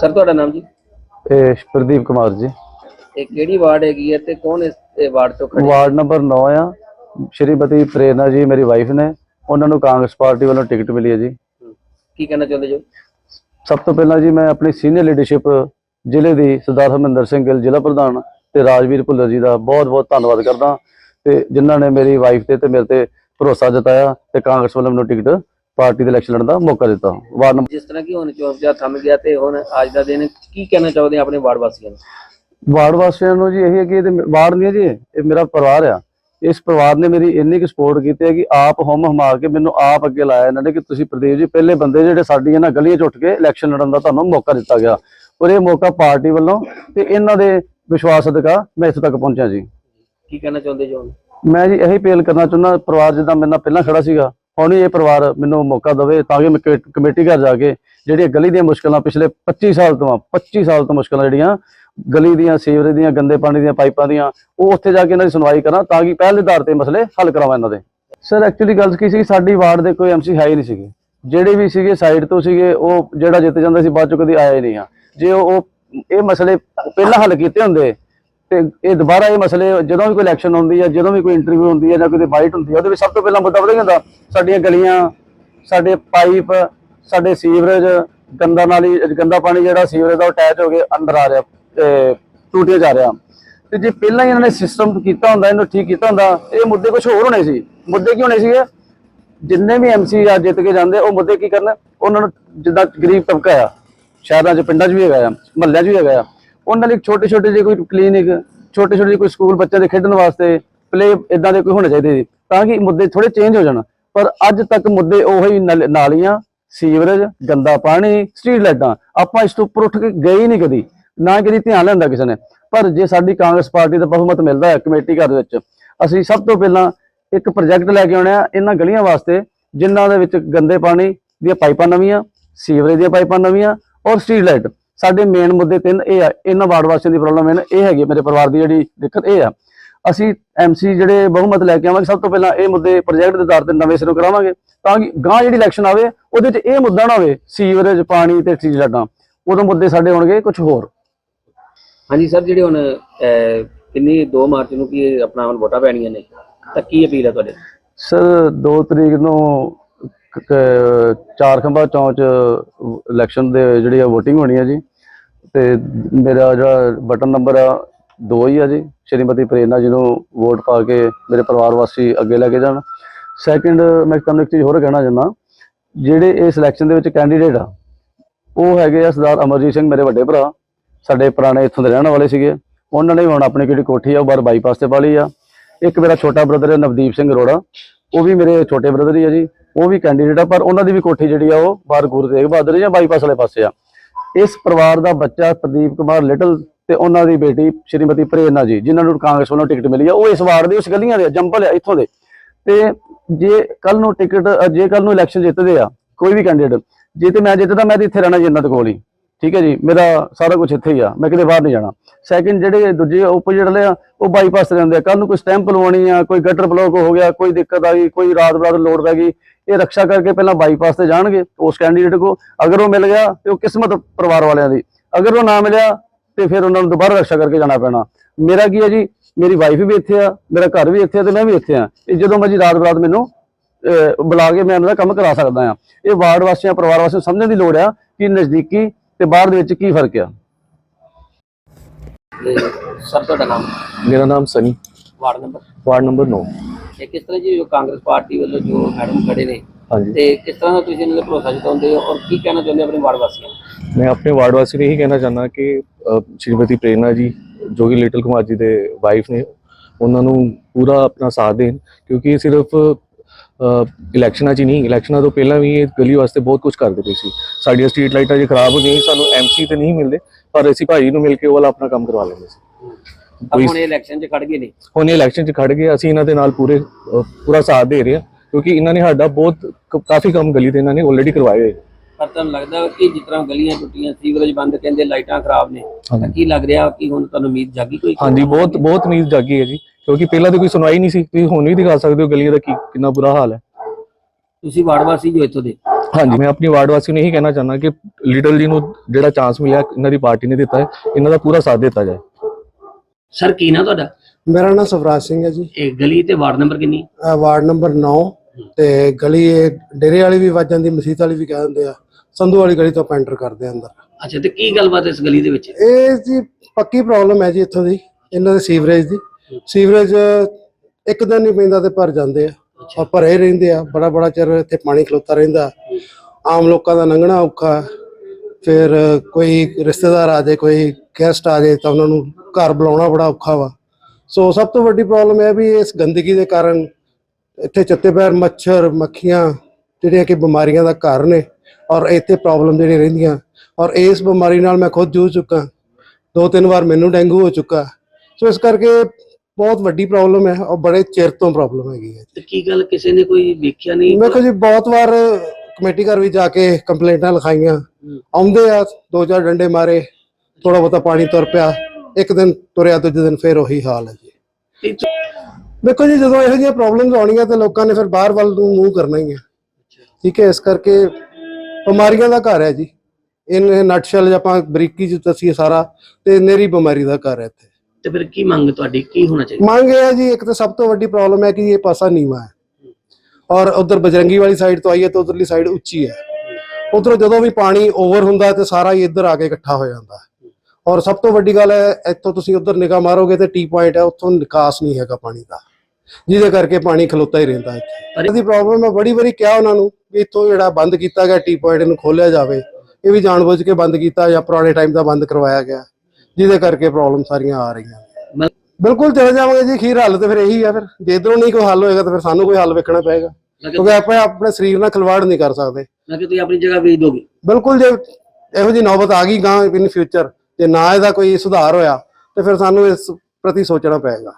Sir ਤੁਹਾਡਾ ਨਾਮ ਜੀ? ਇਹ ਪ੍ਰਦੀਪ ਕੁਮਾਰ ਜੀ। ਇਹ ਕਿਹੜੀ ਵਾਰਡ ਹੈਗੀ ਹੈ ਤੇ ਕੌਣ ਇਸ ਇਹ ਵਾਰਡ ਤੋਂ ਖੜੇ? ਵਾਰਡ ਨੰਬਰ 9 ਆ। ਸ਼੍ਰੀਮਤੀ ਪ੍ਰੇਰਨਾ ਜੀ ਮੇਰੀ ਵਾਈਫ ਨੇ। ਉਹਨਾਂ ਨੂੰ ਕਾਂਗਰਸ ਪਾਰਟੀ ਵੱਲੋਂ ਟਿਕਟ ਮਿਲੀ ਹੈ ਜੀ। ਕੀ ਕਹਿਣਾ ਚਾਹੁੰਦੇ ਜੋ? ਸਭ ਤੋਂ ਪਹਿਲਾਂ ਜੀ ਮੈਂ ਆਪਣੀ ਸੀਨੀਅਰ ਲੀਡਰਸ਼ਿਪ ਜ਼ਿਲ੍ਹੇ ਦੀ ਸਰਦਾਰ ਹਰਮਿੰਦਰ ਸਿੰਘ ਗਿੱਲ ਜ਼ਿਲ੍ਹਾ ਪ੍ਰਧਾਨ ਤੇ ਰਾਜਵੀਰ ਭੁੱਲਰ ਜੀ ਦਾ ਬਹੁਤ-ਬਹੁਤ ਧੰਨਵਾਦ ਕਰਦਾ। ਤੇ ਜਿਨ੍ਹਾਂ ਨੇ ਮੇਰੀ ਵਾਈਫ ਤੇ ਤੇ ਮੇਰੇ ਤੇ ਭਰੋਸਾ ਜਤਾਇਆ ਤੇ ਕਾਂਗਰਸ ਵੱਲੋਂ ਮੈਨੂੰ ਟਿਕਟ ਪਾਰਟੀ ਦੇ ਇਲੈਕਸ਼ਨ ਲੜਨ ਦਾ ਮੌਕਾ ਦਿੱਤਾ। ਵਾਰਡ ਨੰਬਰ ਜਿਸ ਤਰ੍ਹਾਂ ਕਿ ਹੁਣ ਚੌਂਕਾ ਥੰਮ ਗਿਆ ਤੇ ਹੁਣ ਅੱਜ ਦਾ ਦਿਨ ਕੀ ਕਹਿਣਾ ਚਾਹੁੰਦੇ ਆ ਆਪਣੇ ਵਾਰਡ ਵਾਸੀਆਂ ਨੂੰ? ਵਾਰਡ ਵਾਸੀਆਂ ਨੂੰ ਜੀ ਇਹੀ ਹੈ ਕਿ ਇਹ ਵਾਰਡ ਨਹੀਂ ਹੈ ਜੀ ਇਹ ਮੇਰਾ ਪਰਿਵਾਰ ਆ। ਇਸ ਪਰਿਵਾਰ ਨੇ ਮੇਰੀ ਇੰਨੀ ਕੁ ਸਪੋਰਟ ਕੀਤੀ ਹੈ ਕਿ ਆਪ ਹਮ ਹਮਾ ਕੇ ਮੈਨੂੰ ਆਪ ਅੱਗੇ ਲਾਇਆ ਇਹਨਾਂ ਨੇ ਕਿ ਤੁਸੀਂ ਪ੍ਰਦੀਪ ਜੀ ਪਹਿਲੇ ਬੰਦੇ ਜਿਹੜੇ ਸਾਡੀ ਇਹਨਾਂ ਗਲੀਆਂ 'ਚ ਉੱਠ ਕੇ ਇਲੈਕਸ਼ਨ ਲੜਨ ਦਾ ਤੁਹਾਨੂੰ ਮੌਕਾ ਦਿੱਤਾ ਗਿਆ। ਔਰ ਇਹ ਮੌਕਾ ਪਾਰਟੀ ਵੱਲੋਂ ਤੇ ਇਹਨਾਂ ਦੇ ਵਿਸ਼ਵਾਸ ਸਦਕਾ ਮੈਂ ਇੱਥੇ ਤੱਕ ਪਹੁੰਚਿਆ ਜੀ। ਕੀ ਕਹਿਣਾ ਚਾਹੁੰਦੇ ਜੋ? ਮੈਂ ਜੀ ਇਹੀ ਅਪੀਲ ਕਰਨਾ ਚਾਹੁੰਦਾ ਪਰਿਵਾਰ ਜਿੱਦਾਂ ਮੇਰੇ ਨਾਲ ਪਹਿਲਾਂ ਖੜਾ ਸੀਗਾ ਹੁਣ ਵੀ ਇਹ ਪਰਿਵਾਰ ਮੈਨੂੰ ਮੌਕਾ ਦੇਵੇ ਤਾਂ ਕਿ ਮੈਂ ਕਮੇਟੀ ਘਰ ਜਾ ਕੇ ਜਿਹੜੀਆਂ ਗਲੀ ਦੀਆਂ ਮੁਸ਼ਕਲਾਂ ਪਿਛਲੇ 25 ਸਾਲ ਤੋਂ ਆ 25 ਸਾਲ ਤੋਂ ਮੁਸ਼ਕਲਾਂ ਜਿਹੜੀਆਂ ਗਲੀ ਦੀਆਂ, ਸੀਵਰੇਜ ਦੀਆਂ, ਗੰਦੇ ਪਾਣੀ ਦੀਆਂ, ਪਾਈਪਾਂ ਦੀਆਂ, ਉਹ ਉੱਥੇ ਜਾ ਕੇ ਇਹਨਾਂ ਦੀ ਸੁਣਵਾਈ ਕਰਾਂ ਤਾਂ ਕਿ ਪਹਿਲੇ ਆਧਾਰ ਤੇ ਮਸਲੇ ਹੱਲ ਕਰਾਵਾਂ ਇਹਨਾਂ ਦੇ। ਸਰ ਐਕਚੁਅਲੀ ਗੱਲ ਕੀ ਸੀ ਸਾਡੀ ਵਾਰਡ ਦੇ ਕੋਈ ਐਮਸੀ ਹੈ ਹੀ ਨਹੀਂ ਸੀਗੇ। ਜਿਹੜੇ ਵੀ ਸੀਗੇ ਸਾਈਡ ਤੋਂ ਸੀਗੇ, ਉਹ ਜਿਹੜਾ ਜਿੱਤ ਜਾਂਦਾ ਸੀ, ਬਾਅਦ ਚੋਂ ਕਦੀ ਆਇਆ ਹੀ ਨਹੀਂ ਆ। ਜੇ ਉਹ ਇਹ ਮਸਲੇ ਪਹਿਲਾਂ ਹੱਲ ਕੀਤੇ ਹੁੰਦੇ ਤੇ ਇਹ ਦੁਬਾਰਾ ਇਹ ਮਸਲੇ ਜਦੋਂ ਵੀ ਕੋਈ ਇਲੈਕਸ਼ਨ ਹੁੰਦੀ ਹੈ ਜਦੋਂ ਵੀ ਕੋਈ ਇੰਟਰਵਿਊ ਹੁੰਦੀ ਹੈ ਜਾਂ ਕੋਈ ਬਾਈਟ ਹੁੰਦੀ ਹੈ ਉਹਦੇ ਵਿੱਚ ਸਭ ਤੋਂ ਪਹਿਲਾਂ ਮੁੱਦਾ ਪਤਾ ਕੀ ਹੁੰਦਾ? ਸਾਡੀਆਂ ਗਲੀਆਂ, ਸਾਡੇ ਪਾਈਪ ਸਾਡੇ ਸੀਵਰੇਜ ਗੰਦਾ ਨਾਲੀ, ਗੰਦਾ ਪਾਣੀ ਜਿਹੜਾ ਸੀਵਰੇਜ ਦਾ ਉਹ ਅਟੈਚ ਹੋ ਕੇ ਅੰਦਰ ਆ ਰਿਹਾ, ਤੇ ਟੂਟੀਆਂ ਜਾ ਰਿਹਾ। ਤੇ ਜੇ ਪਹਿਲਾਂ ਹੀ ਇਹਨਾਂ ਨੇ ਸਿਸਟਮ ਕੀਤਾ ਹੁੰਦਾ, ਇਹਨੂੰ ਠੀਕ ਕੀਤਾ ਹੁੰਦਾ, ਇਹ ਮੁੱਦੇ ਕੁਝ ਹੋਰ ਹੋਣੇ ਸੀ। ਮੁੱਦੇ ਕੀ ਹੋਣੇ ਸੀਗੇ? ਜਿੰਨੇ ਵੀ ਐਮਸੀ ਆ ਜਿੱਤ ਕੇ ਜਾਂਦੇ, ਉਹ ਮੁੱਦੇ ਕੀ ਕਰਨ? ਉਹਨਾਂ ਨੂੰ ਜਿੱਦਾਂ ਗਰੀਬ ਤਬਕਾ ਆ, ਸ਼ਹਿਰਾਂ 'ਚ, ਪਿੰਡਾਂ 'ਚ ਵੀ ਹੈਗਾ ਆ, ਮਹੱਲਿਆਂ 'ਚ ਵੀ ਹੈਗਾ ਆ। ਉਹਨਾਂ ਲਈ ਛੋਟੇ ਛੋਟੇ ਜਿਹੇ ਕੋਈ ਕਲੀਨਿਕ ਛੋਟੇ ਛੋਟੇ ਜਿਹੇ ਕੋਈ ਸਕੂਲ ਬੱਚਿਆਂ ਦੇ ਖੇਡਣ ਵਾਸਤੇ ਪਲੇ ਇਦਾਂ ਦੇ ਕੋਈ ਹੋਣੇ ਚਾਹੀਦੇ ਸੀ, ਤਾਂ ਕਿ ਮੁੱਦੇ ਥੋੜੇ ਚੇਂਜ ਹੋ ਜਾਣ। ਪਰ ਅੱਜ ਤੱਕ ਮੁੱਦੇ ਉਹੀ ਨਲ- ਨਾਲੀਆਂ, ਸੀਵਰੇਜ, ਗੰਦਾ ਪਾਣੀ ਸਟਰੀਟ ਲਾਈਟਾਂ ਆਪਾਂ ਇਸ ਤੋਂ ਉੱਪਰ ਉੱਠ ਕੇ ਗਏ ਨਹੀਂ ਕਦੀ, ਨਾ ਕਦੀ ਧਿਆਨ ਲੈਂਦਾ ਕਿਸੇ ਨੇ। ਪਰ ਜੇ ਸਾਡੀ ਕਾਂਗਰਸ ਪਾਰਟੀ ਦਾ ਬਹੁਮਤ ਮਿਲਦਾ ਹੈ ਕਮੇਟੀ ਘਰ ਵਿੱਚ, ਅਸੀਂ ਸਭ ਤੋਂ ਪਹਿਲਾਂ ਇੱਕ ਪ੍ਰੋਜੈਕਟ ਲੈ ਕੇ ਆਉਣਾ ਹੈ ਇਹਨਾਂ ਗਲੀਆਂ ਵਾਸਤੇ, ਜਿਨ੍ਹਾਂ ਦੇ ਵਿੱਚ ਗੰਦੇ ਪਾਣੀ ਦੀਆਂ ਪਾਈਪਾਂ ਨਵੀਆਂ, ਸੀਵਰੇਜ ਦੀਆਂ ਪਾਈਪਾਂ ਨਵੀਆਂ ਔਰ ਸਟਰੀਟ ਲਾਈਟ ਸਾਡੇ ਮੇਨ ਮੁੱਦੇ ਤਿੰਨ ਇਹ ਆ ਇਹਨਾਂ ਵਾਰਡ ਵਾਸੀਆਂ ਦੀ ਪ੍ਰੋਬਲਮ ਹੈ ਇਹ ਹੈਗੀ ਮੇਰੇ ਪਰਿਵਾਰ ਦੀ ਜਿਹੜੀ ਦਿੱਕਤ ਇਹ ਆ। ਅਸੀਂ ਐਮਸੀ ਜਿਹੜੇ ਬਹੁਮਤ ਲੈ ਕੇ ਆਵਾਂਗੇ ਸਭ ਤੋਂ ਪਹਿਲਾਂ ਇਹ ਮੁੱਦੇ ਪ੍ਰੋਜੈਕਟ ਦੇ ਆਧਾਰ ਤੇ ਨਵੇਂ ਸਿਰੋਂ ਕਰਾਵਾਂਗੇ ਤਾਂ ਕਿ ਗਾਂ ਜਿਹੜੀ ਇਲੈਕਸ਼ਨ ਆਵੇ ਉਹਦੇ 'ਚ ਇਹ ਮੁੱਦਾ ਨਾ ਹੋਵੇ ਸੀਵਰੇਜ ਪਾਣੀ ਤੇ ਸਟਰੀਟ ਲਾਈਟਾਂ ਉਦੋਂ ਮੁੱਦੇ ਸਾਡੇ ਹੋਣਗੇ ਕੁਝ ਹੋਰ। ਹਾਂਜੀ ਸਰ ਜਿਹੜੇ ਹੁਣ ਕਿੰਨੀ 2 ਮਾਰਚ ਨੂੰ ਕੀ ਆਪਣਾ ਹੁਣ ਵੋਟਾਂ ਪੈਣੀਆਂ ਨੇ ਤਾਂ ਕੀ ਅਪੀਲ ਹੈ ਤੁਹਾਡੇ? ਸਰ 2 ਤਰੀਕ ਨੂੰ ਚਾਰ ਖੰਭਾ ਚੌਂਚ ਇਲੈਕਸ਼ਨ ਦੇ ਜਿਹੜੀ ਆ VOTING ਹੋਣੀ ਹੈ ਜੀ। ਤੇ ਮੇਰਾ ਜਿਹੜਾ ਬਟਨ ਨੰਬਰ ਆ 2 ਹੀ ਆ ਜੀ। ਸ਼੍ਰੀਮਤੀ ਪ੍ਰੇਰਨਾ ਜੀ ਨੂੰ ਵੋਟ ਪਾ ਕੇ ਮੇਰੇ ਪਰਿਵਾਰ ਵਾਸੀ ਅੱਗੇ ਲੈ ਕੇ ਜਾਣ। ਸੈਕਿੰਡ ਮੈਂ ਤੁਹਾਨੂੰ ਇੱਕ ਚੀਜ਼ ਹੋਰ ਕਹਿਣਾ ਚਾਹੁੰਦਾ। ਜਿਹੜੇ ਇਸ ਇਲੈਕਸ਼ਨ ਦੇ ਵਿੱਚ ਕੈਂਡੀਡੇਟ ਆ, ਉਹ ਹੈਗੇ ਆ ਸਰਦਾਰ ਅਮਰਜੀਤ ਸਿੰਘ ਮੇਰੇ ਵੱਡੇ ਭਰਾ। ਸਾਡੇ ਪੁਰਾਣੇ ਇੱਥੋਂ ਦੇ ਰਹਿਣ ਵਾਲੇ ਸੀਗੇ। ਉਹਨਾਂ ਨੇ ਹੁਣ ਆਪਣੀ ਜਿਹੜੀ ਕੋਠੀ ਆ, ਉਹ ਬਾਹਰ ਬਾਈਪਾਸ ਤੇ ਪਾ ਲਈ ਆ। ਇੱਕ ਮੇਰਾ ਛੋਟਾ ਬ੍ਰਦਰ ਹੈ ਨਵਦੀਪ ਸਿੰਘ ਅਰੋੜਾ। ਉਹ ਵੀ ਮੇਰੇ ਛੋਟੇ ਬ੍ਰਦਰ ਹੀ ਆ ਜੀ। ਉਹ ਵੀ ਕੈਂਡੀਡੇਟ ਆ ਪਰ ਉਹਨਾਂ ਦੀ ਵੀ ਕੋਠੀ ਜਿਹੜੀ ਆ ਉਹ ਬਾਹਰ ਗੁਰੂ ਤੇਗ ਬਹਾਦਰ ਜਾਂ ਬਾਈਪਾਸ ਵਾਲੇ ਪਾਸੇ ਆ। ਇਸ ਪਰਿਵਾਰ ਦਾ ਬੱਚਾ ਪ੍ਰਦੀਪ ਕੁਮਾਰ ਲਿਟਲ ਤੇ ਉਹਨਾਂ ਦੀ ਬੇਟੀ ਸ਼੍ਰੀਮਤੀ ਪ੍ਰੇਰਨਾ ਜੀ ਜਿਨ੍ਹਾਂ ਨੂੰ ਕਾਂਗਰਸ ਵੱਲੋਂ ਟਿਕਟ ਮਿਲੀ ਆ ਉਹ ਇਸ ਵਾਰਡ ਦੇ ਉਸ ਗਲੀਆਂ ਦੇ ਆ, ਜੰਪਲ ਆ ਇੱਥੋਂ ਦੇ। ਤੇ ਜੇ ਕੱਲ ਨੂੰ ਟਿਕਟ ਜੇ ਕੱਲ ਨੂੰ ਇਲੈਕਸ਼ਨ ਜਿੱਤਦੇ ਆ ਕੋਈ ਵੀ ਕੈਂਡੀਡੇਟ ਜੇ ਤੇ ਮੈਂ ਜਿੱਤਦਾ ਮੈਂ ਤੇ ਇੱਥੇ ਰਹਿਣਾ ਜੀ ਇਹਨਾਂ ਦੇ ਕੋਲ ਹੀ। ਠੀਕ ਹੈ ਜੀ, ਮੇਰਾ ਸਾਰਾ ਕੁਝ ਇੱਥੇ ਹੀ ਆ, ਮੈਂ ਕਿਤੇ ਬਾਹਰ ਨਹੀਂ ਜਾਣਾ। ਸੈਕਿੰਡ ਜਿਹੜੇ ਦੂਜੇ ਆਪੋਜੀਟ ਵਾਲੇ ਆ, ਉਹ ਬਾਈਪਾਸ ਤੇ ਰਹਿੰਦੇ ਆ। ਕੱਲ ਨੂੰ ਕੋਈ ਸਟੈਂਪ ਲਵਾਉਣੀ ਆ, ਕੋਈ ਗਟਰ ਬਲੌਕ ਹੋ ਗਿਆ, ਕੋਈ ਦਿੱਕਤ ਆ ਗਈ, ਕੋਈ ਰਾਤ ਬਰਾਤ ਲੋਡ ਪੈ ਗਈ, ਇਹ ਰੱਖਿਆ ਕਰਕੇ ਪਹਿਲਾਂ ਬਾਈਪਾਸ ਤੇ ਜਾਣਗੇ, ਉਸ ਕੈਂਡੀਡੇਟ ਕੋ ਅਗਰ ਉਹ ਮਿਲ ਗਿਆ, ਤੇ ਉਹ ਕਿਸਮਤ ਪਰਿਵਾਰ ਵਾਲਿਆਂ ਦੀ। ਅਗਰ ਉਹ ਨਾ ਮਿਲਿਆ, ਤੇ ਫਿਰ ਉਹਨਾਂ ਨੂੰ ਦੁਬਾਰਾ ਰੱਖਿਆ ਕਰਕੇ ਜਾਣਾ ਪੈਣਾ। ਮੇਰਾ ਕੀ ਹੈ ਜੀ, ਮੇਰੀ ਵਾਈਫ ਵੀ ਇੱਥੇ ਆ, ਮੇਰਾ ਘਰ ਵੀ ਇੱਥੇ ਆ ਤੇ ਮੈਂ ਵੀ ਇੱਥੇ ਆ। ਇਹ ਜਦੋਂ ਮਰਜ਼ੀ ਰਾਤ ਬਰਾਤ ਮੈਨੂੰ ਬੁਲਾ ਕੇ ਮੈਂ ਉਹਨਾਂ ਦਾ ਕੰਮ ਕਰਾ ਸਕਦਾ ਆ। ਇਹ ਵਾਰਡ ਵਾਸੀਆਂ, ਪਰਿਵਾਰ ਵਾਸੀਆਂ ਨੂੰ ਸਮਝਣ ਦੀ ਲੋੜ ਆ ਕਿ ਨਜ਼ਦੀਕੀ ਤੇ ਬਾਹਰ ਦੇ ਵਿੱਚ ਕੀ ਫ਼ਰਕ ਆ? ਤੇ ਸਰ ਤੁਹਾਡਾ ਨਾਮ? ਮੇਰਾ ਨਾਮ Sunny. Ward number? Ward number 9 ਇਹ ਕਿਸ ਤਰ੍ਹਾਂ ਜੀ ਜੋ ਕਾਂਗਰਸ ਪਾਰਟੀ ਵੱਲੋਂ ਜੋ ਮੈਡਮ ਖੜੇ ਨੇ ਹਾਂਜੀ। ਤੇ ਕਿਸ ਤਰ੍ਹਾਂ ਦਾ ਤੁਸੀਂ ਇਹਨਾਂ ਦਾ ਭਰੋਸਾ ਜਤਾਉਂਦੇ ਹੋ ਔਰ ਕੀ ਕਹਿਣਾ ਚਾਹੁੰਦੇ ਹੋ ਆਪਣੇ ਵਾਰਡ ਵਾਸੀਆਂ ਨੂੰ? ਮੈਂ ਆਪਣੇ ਵਾਰਡ ਵਾਸੀ ਨੂੰ ਇਹੀ ਕਹਿਣਾ ਚਾਹੁੰਦਾ ਕਿ ਸ਼੍ਰੀਮਤੀ ਪ੍ਰੇਰਨਾ ਜੀ ਜੋ ਕਿ ਲਿਟਲ ਕੁਮਾਰ ਜੀ ਦੇ ਵਾਈਫ ਨੇ ਉਹਨਾਂ ਨੂੰ ਪੂਰਾ ਆਪਣਾ ਸਾਥ ਦੇਣ ਕਿਉਂਕਿ ਸਿਰਫ ਇਲੈਕਸ਼ਨਾਂ 'ਚ ਨਹੀਂ ਇਲੈਕਸ਼ਨਾਂ ਤੋਂ ਪਹਿਲਾਂ ਵੀ ਇਹ ਗਲੀ ਵਾਸਤੇ ਬਹੁਤ ਕੁਝ ਕਰਦੇ ਪਏ ਸੀ। ਸਾਡੀਆਂ ਸਟਰੀਟ ਲਾਈਟਾਂ ਜੇ ਖਰਾਬ ਹੋ ਗਈਆਂ ਸਾਨੂੰ ਐਮਸੀ ਤੇ ਨਹੀਂ ਮਿਲਦੇ ਪਰ ਅਸੀਂ ਭਾਈ ਨੂੰ ਮਿਲ ਕੇ ਉਹ ਵਾਲਾ ਆਪਣਾ ਕੰਮ ਕਰਵਾ ਲੈਂਦੇ ਸੀ। ਹੁਣ ਇਹ ਇਲੈਕਸ਼ਨ 'ਚ ਖੜ ਗਏ ਨੇ? ਹੁਣ ਇਹ ਇਲੈਕਸ਼ਨ 'ਚ ਖੜ ਗਏ ਅਸੀਂ ਇਹਨਾਂ ਦੇ ਨਾਲ ਪੂਰੇ ਪੂਰਾ ਸਾਥ ਦੇ ਰਹੇ ਹਾਂ ਕਿਉਂਕਿ ਇਹਨਾਂ ਨੇ ਸਾਡਾ ਬਹੁਤ ਕਾਫੀ ਕੰਮ ਗਲੀ ਦੇ ਇਹਨਾਂ ਨੇ ਆਲਰੇਡੀ ਕਰਵਾਏ ਹੋਏ। ਪਰ ਤੁਹਾਨੂੰ ਲੱਗਦਾ ਕਿ ਜਿਸ ਤਰ੍ਹਾਂ ਗਲੀਆਂ ਟੁੱਟੀਆਂ ਸੀਵਰੇਜ ਬੰਦ ਕਹਿੰਦੇ ਲਾਈਟਾਂ ਖਰਾਬ ਨੇ ਤਾਂ। ਕੀ ਲੱਗ ਰਿਹਾ ਕਿ ਹੁਣ ਤੁਹਾਨੂੰ ਉਮੀਦ ਜਾਗੀ ਕੋਈ? ਹਾਂਜੀ ਬਹੁਤ ਬਹੁਤ ਨੀਂਦ ਜਾਗੀ ਹੈ ਜੀ। ਕਿਉਂਕਿ ਪਹਿਲਾਂ ਤਾਂ ਕੋਈ ਸੁਣਵਾਈ ਨਹੀਂ ਸੀ ਤੁਸੀਂ ਹੁਣ ਵੀ ਦਿਖਾ ਸਕਦੇ ਹੋ ਗਲੀਆਂ ਦਾ ਕੀ ਕਿੰਨਾ ਬੁਰਾ ਹਾਲ ਹੈ। ਤੁਸੀਂ ਵਾਰਡ ਵਾਸੀ ਜੋ ਇੱਥੋਂ ਦੇ। ਹਾਂਜੀ ਮੈਂ ਆਪਣੀ ਵਾਰਡ ਵਾਸੀ ਨੂੰ ਇਹੀ ਕਹਿਣਾ ਚਾਹੁੰਦਾ ਕਿ ਲਿਟਲ ਜੀ ਨੂੰ ਜਿਹੜਾ ਚਾਂਸ ਮਿਲਿਆ ਇਹਨਾਂ ਦੀ ਪਾਰਟੀ ਨੇ ਦਿੱਤਾ ਹੈ ਇਹਨਾਂ ਦਾ ਪੂਰਾ ਸਾਥ ਦਿੱਤਾ ਜਾਏ। ਸਰ ਕੀ ਨਾ ਤੁਹਾਡਾ? ਮੇਰਾ ਨਾਮ ਸਵਰਾਜ ਸਿੰਘ ਹੈ ਜੀ। ਇਹ ਗਲੀ ਤੇ ਵਾਰਡ ਨੰਬਰ ਕਿੰਨੀ? ਅਹ ਵਾਰਡ ਨੰਬਰ 9 ਤੇ ਗਲੀ ਇਹ ਡੇਰੇ ਵਾਲੀ ਵੀ ਵੱਜ ਜਾਂਦੀ ਮਸੀਤ ਵਾਲੀ ਵੀ ਕਹਿ ਦਿੰਦੇ ਆ ਸੰਧੂ ਵਾਲੀ ਗਲੀ ਤੋਂ ਆਪਾਂ ਐਂਟਰ ਕਰਦੇ ਆ ਅੰਦਰ। ਅੱਛਾ ਤੇ ਕੀ ਗੱਲਬਾਤ ਇਸ ਗਲੀ ਦੇ ਵਿੱਚ? ਇਹ ਜੀ ਪੱਕੀ ਪ੍ਰੋਬਲਮ ਹੈ ਜੀ ਇੱਥੋਂ ਦੀ ਇਹਨਾਂ ਦੇ ਸੀਵਰੇਜ ਦੀ। ਸੀਵਰੇਜ ਇੱਕ ਦਿਨ ਨਹੀਂ ਪੈਂਦਾ ਤੇ ਭਰ ਜਾਂਦੇ ਆ। ਔਰ ਭਰੇ ਰਹਿੰਦੇ ਆ ਬੜਾ ਬੜਾ ਚਿਰ ਇੱਥੇ ਪਾਣੀ ਖਲੋਤਾ ਰਹਿੰਦਾ। ਆਮ ਲੋਕਾਂ ਦਾ ਲੰਘਣਾ ਔਖਾ। ਫਿਰ ਕੋਈ ਰਿਸ਼ਤੇਦਾਰ ਆ ਜਾਏ ਕੋਈ ਗੈਸਟ ਆ ਜਾਏ ਤਾਂ ਉਹਨਾਂ ਨੂੰ ਘਰ ਬੁਲਾਉਣਾ ਬੜਾ ਔਖਾ ਵਾ। ਸੋ ਸਭ ਤੋਂ ਵੱਡੀ ਪ੍ਰੋਬਲਮ ਇਹ ਵੀ ਇਸ ਗੰਦਗੀ ਦੇ ਕਾਰਨ ਇੱਥੇ ਚੱਤੇ ਪੈਰ ਮੱਛਰ ਮੱਖੀਆਂ ਜਿਹੜੀਆਂ ਕਿ ਬਿਮਾਰੀਆਂ ਦਾ ਘਰ ਨੇ ਔਰ ਇੱਥੇ ਪ੍ਰੋਬਲਮ ਜਿਹੜੀਆਂ ਰਹਿੰਦੀਆਂ। ਔਰ ਇਸ ਬਿਮਾਰੀ ਨਾਲ ਮੈਂ ਖੁਦ ਜੂਝ ਚੁੱਕਾ। ਦੋ ਤਿੰਨ ਵਾਰ ਮੈਨੂੰ ਡੇਂਗੂ ਹੋ ਚੁੱਕਾ। ਸੋ ਇਸ ਕਰਕੇ ਬਹੁਤ ਵੱਡੀ ਪ੍ਰੋਬਲਮ ਹੈ ਔਰ ਬੜੇ ਚਿਰ ਤੋਂ ਪ੍ਰੋਬਲਮ ਹੈਗੀ ਹੈ। ਤੇ ਕੀ ਗੱਲ ਕਿਸੇ ਨੇ ਕੋਈ ਵੇਖਿਆ ਨਹੀਂ? ਵੇਖੋ ਜੀ ਬਹੁਤ ਵਾਰ ਕਮੇਟੀ ਘਰ ਵੀ ਜਾ ਕੇ ਕੰਪਲੇਂਟਾਂ ਲਿਖਾਈਆਂ। ਆਉਂਦੇ ਆ ਦੋ ਚਾਰ ਡੰਡੇ ਮਾਰੇ ਥੋੜਾ ਬਹੁਤਾ ਪਾਣੀ ਤੁਰ ਪਿਆ ਇੱਕ ਦਿਨ ਤੁਰਿਆ ਦੂਜੇ ਦਿਨ ਫੇਰ ਉਹੀ ਹਾਲ ਹੈ ਜੀ। ਦੇਖੋ ਜੀ ਜਦੋਂ ਇਹੋ ਜਿਹੀਆਂ ਪ੍ਰੋਬਲਮਸ ਆਉਣੀਆਂ ਤੇ ਲੋਕਾਂ ਨੇ ਫਿਰ ਬਾਹਰ ਵੱਲ ਨੂੰ ਮੂੰਹ ਕਰਨਾ ਹੀ ਹੈ। ਠੀਕ ਹੈ ਇਸ ਕਰਕੇ ਬਿਮਾਰੀਆਂ ਦਾ ਘਰ ਹੈ ਜੀ। ਇਹ ਨਟਸ਼ਲ ਆਪਾਂ ਬਰੀਕੀ ਚ ਦੱਸੀਏ ਸਾਰਾ ਤੇ ਨੇਰੀ ਬਿਮਾਰੀ ਦਾ ਘਰ ਹੈ ਇੱਥੇ। ਤੇ ਫਿਰ ਕੀ ਮੰਗ ਤੁਹਾਡੀ? ਕੀ ਹੋਣਾ ਚਾਹੀਦਾ? ਮੰਗ ਇਹ ਹੈ ਜੀ ਇੱਕ ਤਾਂ ਸਭ ਤੋਂ ਵੱਡੀ ਪ੍ਰੋਬਲਮ ਹੈ ਕਿ ਇਹ ਪਾਸਾ ਨੀਵਾ ਹੈ। ਔਰ ਉਧਰ ਬਜਰੰਗੀ ਵਾਲੀ ਸਾਈਡ ਤੋਂ ਆਈਏ ਤਾਂ ਉਧਰਲੀ ਸਾਈਡ ਉੱਚੀ ਹੈ। ਉਧਰੋਂ ਜਦੋਂ ਵੀ ਪਾਣੀ ਓਵਰ ਹੁੰਦਾ ਤੇ ਸਾਰਾ ਹੀ ਇੱਧਰ ਆ ਕੇ ਇਕੱਠਾ ਹੋ ਜਾਂਦਾ ਹੈ। ਔਰ ਸਭ ਤੋਂ ਵੱਡੀ ਗੱਲ ਹੈ ਇੱਥੋਂ ਤੁਸੀਂ ਉਧਰ ਨਿਗਾਹ ਮਾਰੋਗੇ ਤੇ ਟੀ ਪੁਆਇੰਟ ਹੈ ਉੱਥੋਂ ਨਿਕਾਸ ਨਹੀਂ ਹੈਗਾ ਪਾਣੀ ਦਾ। ਜਿਹਦੇ ਕਰਕੇ ਪਾਣੀ ਖਲੋਤਾ ਹੀ ਰਹਿੰਦਾ ਇੱਥੇ। ਇਹਦੀ ਪ੍ਰੋਬਲਮ ਹੈ ਬੜੀ ਵਾਰੀ ਕਿਹਾ ਉਹਨਾਂ ਨੂੰ ਵੀ ਇੱਥੋਂ ਜਿਹੜਾ ਬੰਦ ਕੀਤਾ ਗਿਆ ਟੀ ਪੁਆਇੰਟ ਨੂੰ ਖੋਲਿਆ ਜਾਵੇ ਇਹ ਵੀ ਜਾਣਬੁੱਝ ਕੇ ਬੰਦ ਕੀਤਾ ਜਾਂ ਪੁਰਾਣੇ ਟਾਈਮ ਦਾ ਬੰਦ ਕਰਵਾਇਆ ਗਿਆ। ਜਿਹਦੇ ਕਰਕੇ ਪ੍ਰੋਬਲਮ ਸਾਰੀਆਂ ਆ ਰਹੀਆਂ। ਨੇ ਮੈਂ ਬਿਲਕੁਲ ਚਲੇ ਜਾਵਾਂਗੇ ਜੀ ਖੀਰ ਹੱਲ ਤੇ ਫਿਰ ਇਹੀ ਆ ਫਿਰ। ਜੇ ਇੱਧਰੋਂ ਨਹੀਂ ਕੋਈ ਹੱਲ ਹੋਏਗਾ ਤਾਂ ਫਿਰ ਸਾਨੂੰ ਕੋਈ ਹੱਲ ਵੇਖਣਾ ਪਏਗਾ। ਮੈਂ ਕਿਉਂਕਿ ਆਪਾਂ ਆਪਣੇ ਸਰੀਰ ਨਾਲ ਖਿਲਵਾੜ ਨਹੀਂ ਕਰ ਸਕਦੇ। ਕਿ ਤੁਸੀਂ ਆਪਣੀ ਜਗ੍ਹਾ ਵੇਚ ਦੋਗੇ? ਬਿਲਕੁਲ ਜੇ ਇਹੋ ਜੀ ਨੌਬਤ ਆ ਗਈ ਗਾਂ ਇਨ ਫਿਊਚਰ ਜੇ ਨਾ ਇਹਦਾ ਕੋਈ ਸੁਧਾਰ ਹੋਇਆ ਤੇ ਫਿਰ ਸਾਨੂੰ ਇਸ ਪ੍ਰਤੀ ਸੋਚਣਾ ਪਏਗਾ।